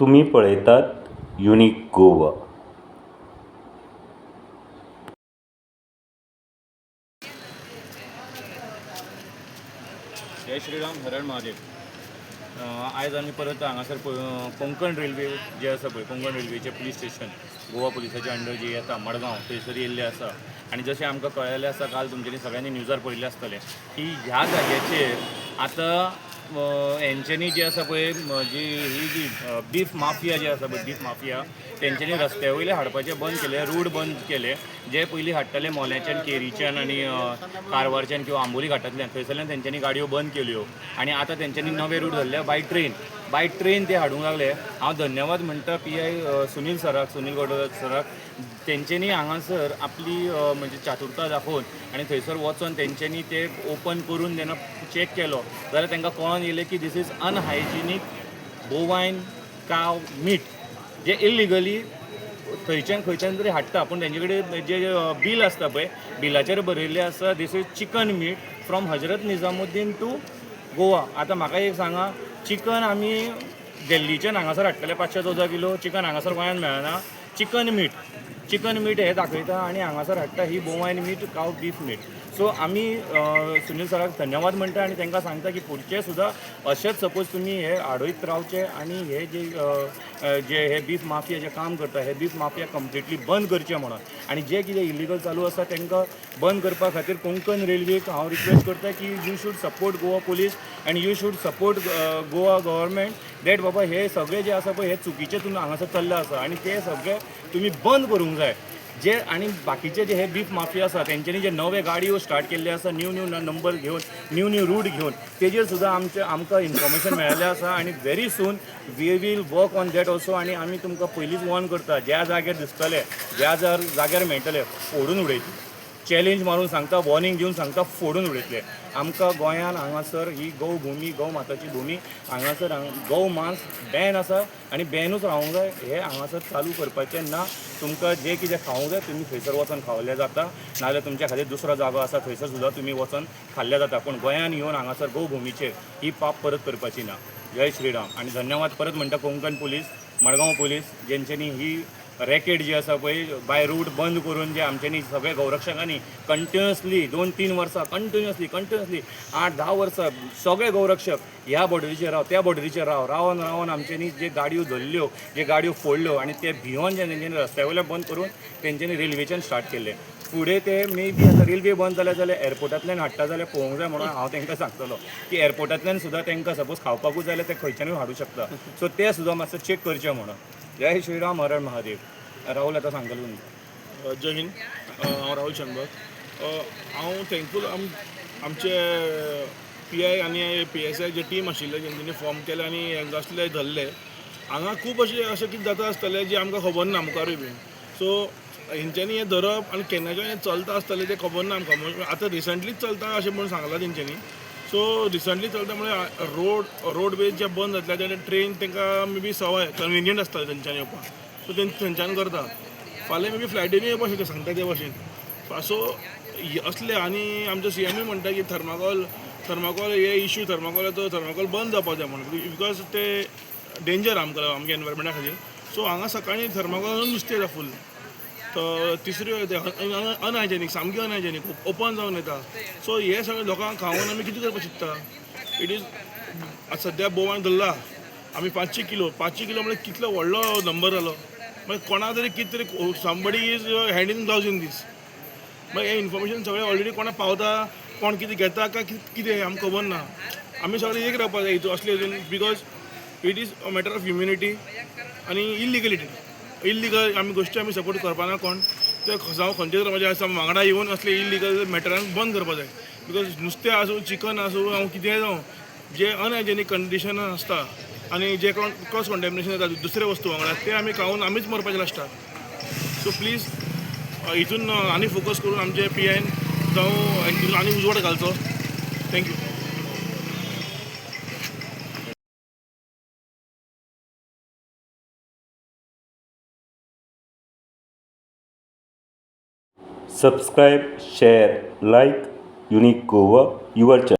तुम्ही पळयतात युनिक गोवा. जय श्रीराम हरण महादेव. आयज आमी परत हांगासर कोंकण रेल्वे जे आसा पळय कोंकण रेल्वेचें पुलीस स्टेशन गोवा पुलिसाच्या अंडर जी येता मडगांव थंयसर येयल्लें आसा आनी जशें आमकां कळयलें आसा काल तुमच्यांनी सगळ्यांनी न्यूजार पळयल्लें आसतलें की ह्या जाग्याचेर आतां हेंच्यांनी जी आसा पळय जी ही जी बीफ माफिया जी आसा पळय बीफ माफिया तेंच्यांनी रस्त्या वयले हाडपाचें बंद केलें रूट बंद केले जे पयलीं हाडटाले मोल्याच्यान केरीच्यान आनी कारवारच्यान किंवा आंबोली घाटांतल्यान थंयसरल्यान तेंच्यांनी गाडयो बंद केल्यो हो. आनी आतां तेंच्यांनी नवे रूट धरले बाय ट्रेन बाय ट्रेन ते हाडूंक लागले. हांव धन्यवाद म्हणटा पी आय सुनील सराक सुनील गौडर सराक. तेंच्यांनी हांगासर आपली म्हणजे चातुर्ता दाखोवन आनी थंयसर वचोन तेंच्यांनी ते ओपन करून जेन्ना चॅक केलो. जाल्यार तांकां कळोन येयलें की दीस इज अनहायजिनीक बोवायन काव मीट जे इलिगली थंयच्यान खंयच्यान तरी हाडटा. पूण तेंचे कडेन जे बील आसता पळय बिलाचेर बरयल्लें आसा this is chicken meat from Hazrat Nizamuddin to Goa. आतां म्हाका एक सांगा चिकन आमी दिल्लीच्यान हांगासर हाडटले पांचशे चवदा किलो चिकन हांगासर गोंयांत मेळना. चिकन मीठ. चिकन मीठ हे दाखयता आनी हांगासर हाडटा ही बोवायन मीठ काव बीफ मीट सो आमी सुनील सराक धन्यवाद म्हणटा आनी तांकां सांगता की फुडचे सुद्दां अशेंच सपोज तुमी हे हाडयत रावचे आनी हे जे जे हे बीफ माफिया जे काम करता हे बीफ माफिया कंप्लिटली बंद करचे म्हणून. आनी जे कितें इलिगल चालू आसा तांकां बंद करपा खातीर कोंकण रेल्वेक हांव रिक्वेस्ट करता की you should support Goa police आनी you should support Goa government date बाबा हे सगळे जे आसा पळय हे चुकीचे तुमी हांगासर चल्ले आसा आनी ते सगळे तुमी बंद करूंक जाय. जे आनी बाकीचे जे हे बीफ माफिया आसा तेंच्यांनी जे नवे गाडयो स्टार्ट केल्ले आसा न्यू न्यू नंबर घेवन न्यू न्यू रूट घेवन तेजेर सुद्दां आमचे आमकां इन्फॉर्मेशन मेळिल्लें आसा आनी very soon we will work on that also आनी आमी तुमकां पयलींच वॉर्न करता ज्या जाग्यार दिसतले ज्या जाग्यार मेळटले फोडून उडयतले चॅलेंज मारून सांगता वॉर्निंग दिवन सांगता फोडून उडयतले आमकां गोंयान हांगासर ही गौ भुमी गौ माताची भुमी हांगासर गौ मांस बॅन आसा आनी बॅनूच रावूंक जाय हे हांगासर चालू करपाचें ना. तुमकां जें कितें खावूंक जाय तुमी थंयसर वचून खावलें जाता. नाजाल्यार तुमच्या खातीर दुसरो जागो आसा थंयसर सुद्दां तुमी वचून खाल्लें जाता. पूण गोंयान येवन हांगासर गौ भुमीचेर ही पाप परत करपाची ना. जय श्रीराम. आनी धन्यवाद. परत म्हणटा कोंकण पुलीस मडगांव पुलीस जेंच्यांनी ही रॅकेट जी आसा पळय बाय रूट बंद करून जे आमच्यांनी सगळे गौरक्षकांनी कंटिन्युअसली दोन तीन वर्सां कंटिन्युअसली कंटिन्युअसली आठ धा वर्सां सगळे गौरक्षक ह्या बॉर्डरीचेर राव त्या बॉर्डरीचेर राव रावन रावन आमच्यांनी जे गाडयो धरल्यो जे गाडयो फोडल्यो आनी ते भियोन जे तेंच्यांनी रस्त्या बंद करून तेंच्यांनी रेल्वेच्यान स्टार्ट केल्लें फुडें ते मे बी आतां रेल्वे बंद जाल्या जाल्यार एअरपोर्टांतल्यान हाडटा जाल्यार पळोवंक जाय म्हणून हांव तांकां सांगतलो की एअरपोर्टांतल्यान सुद्दां तांकां सपोज खावपाकूच जाल्यार ते खंयच्यानूय हाडूं शकता. सो ते सुद्दां मातसो चेक करचें म्हणून. जय श्रीराम हरण महादेव. राहुल आतां सांगतलो तुमकां जय हिंद. हांव राहुल शंभर. हांव थँकफूल आम आमचे पी आय आनी पी एस आय जे टीम आशिल्ले जेंच्यानी फॉर्म केले आनी हेंकां असले धरले हांगा खूब अशें अशें कितें जाता आसतलें जे आमकां खबर ना मुखारूय बीन सो हेंच्यांनी हें धरप आनी केन्नाच्यान हें चलता आसतलें तें खबर ना आमकां. म्हणजे आतां रिसंटलीच चलता अशें म्हणून सांगलां तेंच्यांनी सो रिसंटली चलता म्हळ्यार रोड रोडवेज जे बंद जातले तेन्ना ट्रेन तांकां मे बी सवाय कन्विनियंट आसता थंयच्यान येवपाक सो तें थंयच्यान करता फाल्यां मे बी फ्लायटीनूय येवपाक शकता सांगता ते भाशेन सो असले आनी आमचो सी एमूय म्हणटा की थर्माकोल थर्माकोल हे इश्यू थर्माकोल तो थर्माकोल बंद जावपा जाय म्हणून. बिकॉज ते डेंजर आमकां आमच्या एनवायरमेंटा खातीर. सो हांगा सकाळीं थर्माकोल नुस्तें जाय फूल तिसऱ्यो अनहायजेनीक सामकी अनहायजेनीक ओपन जावन येता सो हे सगळे लोकांक खावन आमी कितें करपाक चित्ता इट इज सद्या बोवान धरला आमी पांचशे किलो पांचशे किलो म्हळ्यार कितलो व्हडलो नंबर जालो मागीर कोणा तरी कितें तरी somebody is hand in this मागीर हें इन्फॉर्मेशन सगळें ऑलरेडी कोणाक पावता कोण कितें घेता काय कित- कितें आमकां खबर ना आमी सगळें एक रावपाक जाय हितून असले हितून because it is a matter of humanity आनी इलिगलिटी इलिगल आमी गोश्टी आमी सपोर्ट करपाना कोण? ते जावं खंयचे तर म्हाज्या आसा वांगडा येवन असले इलिगल मॅटरांक बंद करपा जाय. बिकॉज नुस्तें आसूं चिकन आसूं हांव कितेंय जावं जे अनहायजेनीक कंडिशन आसता आनी जे कोण क्रॉस कॉन्टेमिनेशन जाता दुसरे वस्तू वांगडा ते आमी खावन आमीच मरपाचे लास्टाक सो प्लीज हितून आनी फोकस करून आमचे पी आयन जावं आनी उजवाड घालचो thank you subscribe share like unique Goa you were